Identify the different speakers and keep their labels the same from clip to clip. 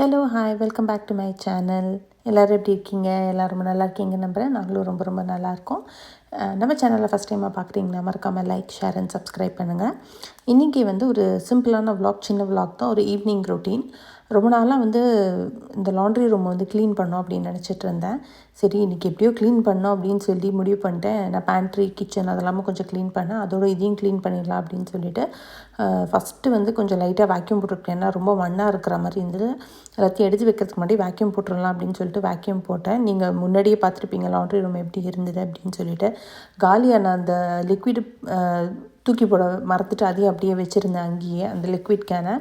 Speaker 1: Hello hi welcome back to my channel எல்லோரும் எப்படி இருக்கீங்க? எல்லோரும் நல்லா இருக்கீங்க நம்புகிறேன் நாங்களும் ரொம்ப ரொம்ப நல்லாயிருக்கோம் நம்ம சேனலில் ஃபஸ்ட் டைமாக பார்க்குறீங்கன்னா மறக்காமல் லைக் ஷேர் அண்ட் சப்ஸ்கிரைப் பண்ணுங்கள் இன்றைக்கி வந்து ஒரு சிம்பிளான விளாக் சின்ன விளாக் தான். ஒரு ஈவினிங் ரொட்டீன் ரொம்ப நாளாக வந்து இந்த லாண்ட்ரி ரூம் வந்து க்ளீன் பண்ணோம் அப்படின்னு நினச்சிட்டு இருந்தேன். சரி இன்றைக்கி எப்படியோ க்ளீன் பண்ணோம் அப்படின்னு சொல்லி முடிவு பண்ணிட்டேன். நான் பேண்ட்ரி கிச்சன் அதெல்லாமே கொஞ்சம் க்ளீன் பண்ணேன். அதோட இதையும் க்ளீன் பண்ணிடலாம் அப்படின்னு சொல்லிட்டு ஃபஸ்ட்டு வந்து கொஞ்சம் லைட்டாக வேக்யூம் போட்டுருக்கேன். ஏன்னா ரொம்ப மண்ணாக இருக்கிற மாதிரி இருந்தது. எல்லாத்தையும் எடுத்து வைக்கிறதுக்கு முன்னாடி வேக்யூம் போட்டுடலாம் அப்படின்னு சொல்லிட்டு வேக்யூம் போட்டேன். நீங்கள் முன்னாடியே பார்த்துருப்பீங்க லாண்ட்ரி ரூம் எப்படி இருந்தது அப்படின்னு சொல்லிட்டு. காலியான அந்த லிக்விட் தூக்கி போட மறந்துட்டு அதையும் அப்படியே வச்சுருந்தேன் அங்கேயே அந்த லிக்விட் கேனை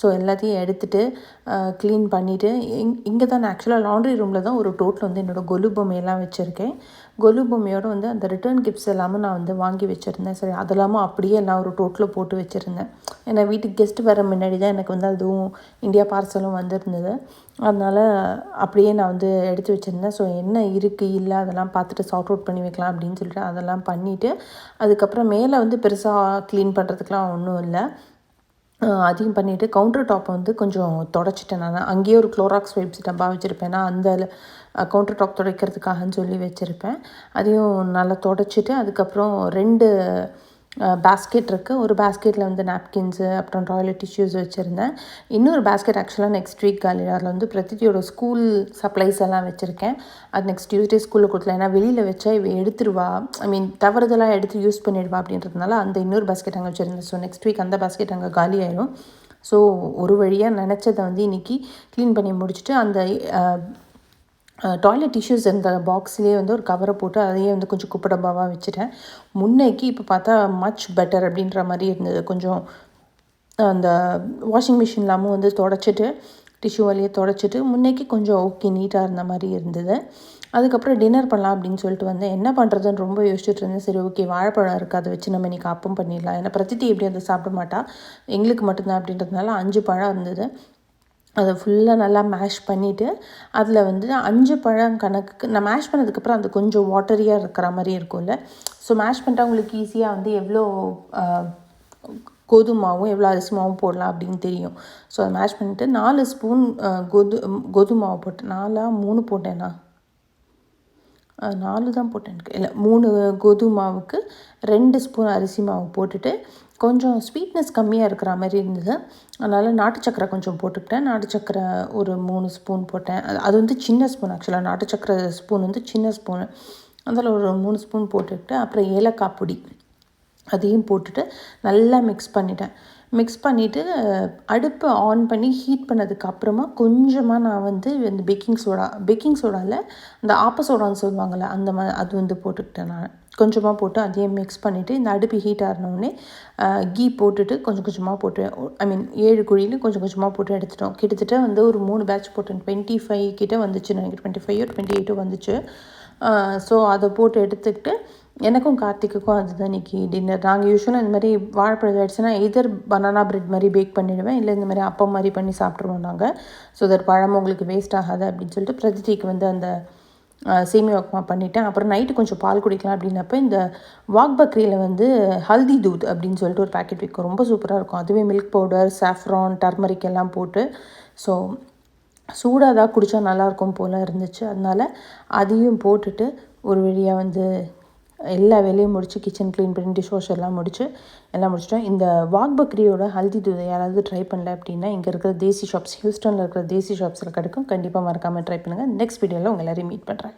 Speaker 1: ஸோ எல்லாத்தையும் எடுத்துகிட்டு க்ளீன் பண்ணிவிட்டு இங் இங்கே தான் நான் ஆக்சுவலாக லாண்ட்ரி ரூமில் தான் ஒரு டோட்டில் வந்து என்னோடய கொலு பொம்மையெல்லாம் வச்சுருக்கேன். கொலு பொம்மையோடு வந்து அந்த ரிட்டர்ன் கிஃப்ட்ஸ் எல்லாமே நான் வந்து வாங்கி வச்சுருந்தேன். சரி அதெல்லாமும் அப்படியே எல்லாம் ஒரு டோட்டில் போட்டு வச்சுருந்தேன். ஏன்னா வீட்டுக்கு கெஸ்ட்டு வர முன்னாடி தான் எனக்கு வந்து அதுவும் இந்தியா பார்சலும் வந்திருந்தது. அதனால் அப்படியே நான் வந்து எடுத்து வச்சுருந்தேன். ஸோ என்ன இருக்குது இல்லை அதெல்லாம் பார்த்துட்டு சார்ட் அவுட் பண்ணி வைக்கலாம் அப்படின்னு சொல்லிட்டு அதெல்லாம் பண்ணிவிட்டு அதுக்கப்புறம் மேலே வந்து பெருசாக க்ளீன் பண்ணுறதுக்கெலாம் ஒன்றும் இல்லை. அதையும் பண்ணிவிட்டு கவுண்டர் டாப்பை வந்து கொஞ்சம் தொடச்சிட்டேன் நான். அங்கேயே ஒரு குளோராக்ஸ் வைப்ஸ் டப்பா வச்சுருப்பேன். நான் அந்த கவுண்டர் டாப் துடைக்கிறதுக்காகன்னு சொல்லி வச்சுருப்பேன். அதையும் நல்லா தொடச்சிட்டு அதுக்கப்புறம் ரெண்டு பேஸ்கெட் இருக்குது ஒரு பேஸ்கெட்டில் வந்து நாப்கின்ஸு அப்புறம் டாய்லெட் டிஷ்யூஸ் வச்சுருந்தேன். இன்னொரு பேஸ்கெட் ஆக்சுவலாக நெக்ஸ்ட் வீக் காலி அதில் வந்து பிரதித்தியோட ஸ்கூல் சப்ளைஸ் எல்லாம் வச்சுருக்கேன். அது நெக்ஸ்ட் டியூஸ்டே ஸ்கூலில் கொடுத்துல ஏன்னா வெளியில் வச்சா இவ எடுத்துருவா. ஐ மீன் தவறுதலாக எடுத்து யூஸ் பண்ணிடுவா அப்படின்றதுனால அந்த இன்னொரு பேஸ்கெட் அங்கே வச்சுருந்தேன். ஸோ நெக்ஸ்ட் வீக் அந்த பேஸ்கெட் அங்கே காலி ஆயிடும் ஸோ ஒரு வழியாக நினச்சதை வந்து இன்றைக்கி க்ளீன் பண்ணி முடிச்சுட்டு அந்த டாய்லெட் டிஷ்யூஸ் இந்த பாக்ஸ்லேயே வந்து ஒரு கவரை போட்டு அதையே வந்து கொஞ்சம் குப்பை டப்பாவாக வச்சுட்டேன். முன்னைக்கு இப்போ பார்த்தா மச் பெட்டர் அப்படின்ற மாதிரி இருந்தது. கொஞ்சம் அந்த வாஷிங் மிஷின் இல்லாமல் வந்து தொடச்சிட்டு டிஷ்யூ வழியே தொடச்சிட்டு முன்னைக்கு கொஞ்சம் ஓகே நீட்டாக இருந்த மாதிரி இருந்தது. அதுக்கப்புறம் டின்னர் பண்ணலாம் அப்படின்னு சொல்லிட்டு வந்தேன். என்ன பண்ணுறதுன்னு ரொம்ப யோசிச்சுட்டு இருந்தேன். சரி ஓகே வாழைப்பழம் இருக்குது அதை வச்சு நம்ம இன்றைக்கி அப்பம் பண்ணிடலாம். ஏன்னா பிரதித்தி எப்படி அதை சாப்பிட மாட்டா. எங்களுக்கு மட்டும்தான் அப்படின்றதுனால அஞ்சு பழம் இருந்தது. அதை ஃபுல்லாக நல்லா மேஷ் பண்ணிவிட்டு அதில் வந்து அஞ்சு பழம் கணக்குக்கு நான் மேஷ் பண்ணதுக்கப்புறம் அது கொஞ்சம் வாட்டரியாக இருக்கிற மாதிரி இருக்கும்ல. ஸோ மேஷ் பண்ணிட்டா உங்களுக்கு ஈஸியாக வந்து எவ்வளோ கோதுமாவும் எவ்வளோ அரிசி மாவும் போடலாம் அப்படின்னு தெரியும். ஸோ அதை மேஷ் பண்ணிவிட்டு நாலு ஸ்பூன் கோது கோதுமாவு போட்டேன் நாலாக மூணு போட்டேண்ணா நாலு தான் போட்டேன் எனக்கு. இல்லை மூணு கோதுமாவுக்கு ரெண்டு ஸ்பூன் அரிசி மாவு போட்டுட்டு கொஞ்சம் ஸ்வீட்னஸ் கம்மியாக இருக்கிற மாதிரி இருந்தது. அதனால் நாட்டு சக்கரை கொஞ்சம் போட்டுக்கிட்டேன். நாட்டு சக்கரை ஒரு மூணு ஸ்பூன் போட்டேன். அது வந்து சின்ன ஸ்பூன் ஆக்சுவலாக நாட்டு சக்கரை ஸ்பூன் வந்து சின்ன ஸ்பூனு அதில் ஒரு மூணு ஸ்பூன் போட்டுக்கிட்டு அப்புறம் ஏலக்காய் பொடி அதையும் போட்டுட்டு நல்லா மிக்ஸ் பண்ணிட்டேன். மிக்ஸ் பண்ணிவிட்டு அடுப்பை ஆன் பண்ணி ஹீட் பண்ணதுக்கு அப்புறமா கொஞ்சமாக நான் வந்து இந்த பேக்கிங் சோடா பேக்கிங் சோடாவில் இந்த ஆப்ப சோடான்னு சொல்லுவாங்கள்ல அந்த மாதிரி அது வந்து போட்டுக்கிட்டேன் நான். கொஞ்சமாக போட்டு அதையும் மிக்ஸ் பண்ணிவிட்டு இந்த அடுப்பு ஹீட் ஆகினோடனே கீ போட்டுட்டு கொஞ்சம் கொஞ்சமாக போட்டு ஐ மீன் ஏழு குழியில் கொஞ்சம் கொஞ்சமாக போட்டு எடுத்துட்டோம். கிட்டத்தட்ட வந்து ஒரு மூணு பேட்ச் போட்டேன். டுவெண்ட்டி ஃபைவ் கிட்டே வந்துச்சு நினைக்கிறேன். டுவெண்ட்டி ஃபைவ் டுவெண்ட்டி எயிட்டோ வந்துச்சு. ஸோ அதை போட்டு எடுத்துக்கிட்டு எனக்கும் கார்த்திக்குக்கும் அதுதான் இன்றைக்கி டின்னர் நாங்கள் யூஸ்வலாக இந்த மாதிரி வாழைப்பழம் ஆயிடுச்சுன்னா எதர் பனானா பிரெட் மாதிரி பேக் பண்ணிவிடுவேன் இல்லை இந்த மாதிரி அப்பம் மாதிரி பண்ணி சாப்பிட்ருவோம் நாங்கள் ஸோ தட் பழம் உங்களுக்கு வேஸ்ட் ஆகாது அப்படின்னு சொல்லிட்டு பிரதிதிக்கு வந்து அந்த சேமியா உப்புமா பண்ணிவிட்டேன் அப்புறம் நைட்டு கொஞ்சம் பால் குடிக்கலாம் அப்படின்னப்ப இந்த வாக் பக்ரியில் வந்து ஹல்தி தூத் அப்படின்னு சொல்லிட்டு ஒரு பேக்கெட் விற்கும் ரொம்ப சூப்பராக இருக்கும். அதுவே மில்க் பவுடர் சாஃப்ரான் டர்மரிக் எல்லாம் போட்டு. ஸோ சூடாக தான் குடித்தா நல்லாயிருக்கும் போல் இருந்துச்சு. அதனால் அதையும் போட்டுட்டு ஒரு வழியாக வந்து எல்லா வேலையும் முடித்து கிச்சன் க்ளீன் பண்ணி டிஷ் வாஷ் எல்லாம் முடித்து எல்லாம் முடிச்சிட்டோம். இந்த வாக் பக்ரியோட ஹல்தி தூதை யாராவது ட்ரை பண்ணல அப்படின்னா இங்கே இருக்கிற தேசி ஷாப்ஸ் ஹியூஸ்டனில் இருக்கிற தேசி ஷாப்ஸில் கிடைக்கும். கண்டிப்பாக மறக்காமல் ட்ரை பண்ணுங்கள் நெக்ஸ்ட் வீடியோவில் உங்கள் எல்லோரையும் மீட் பண்ணுறேன்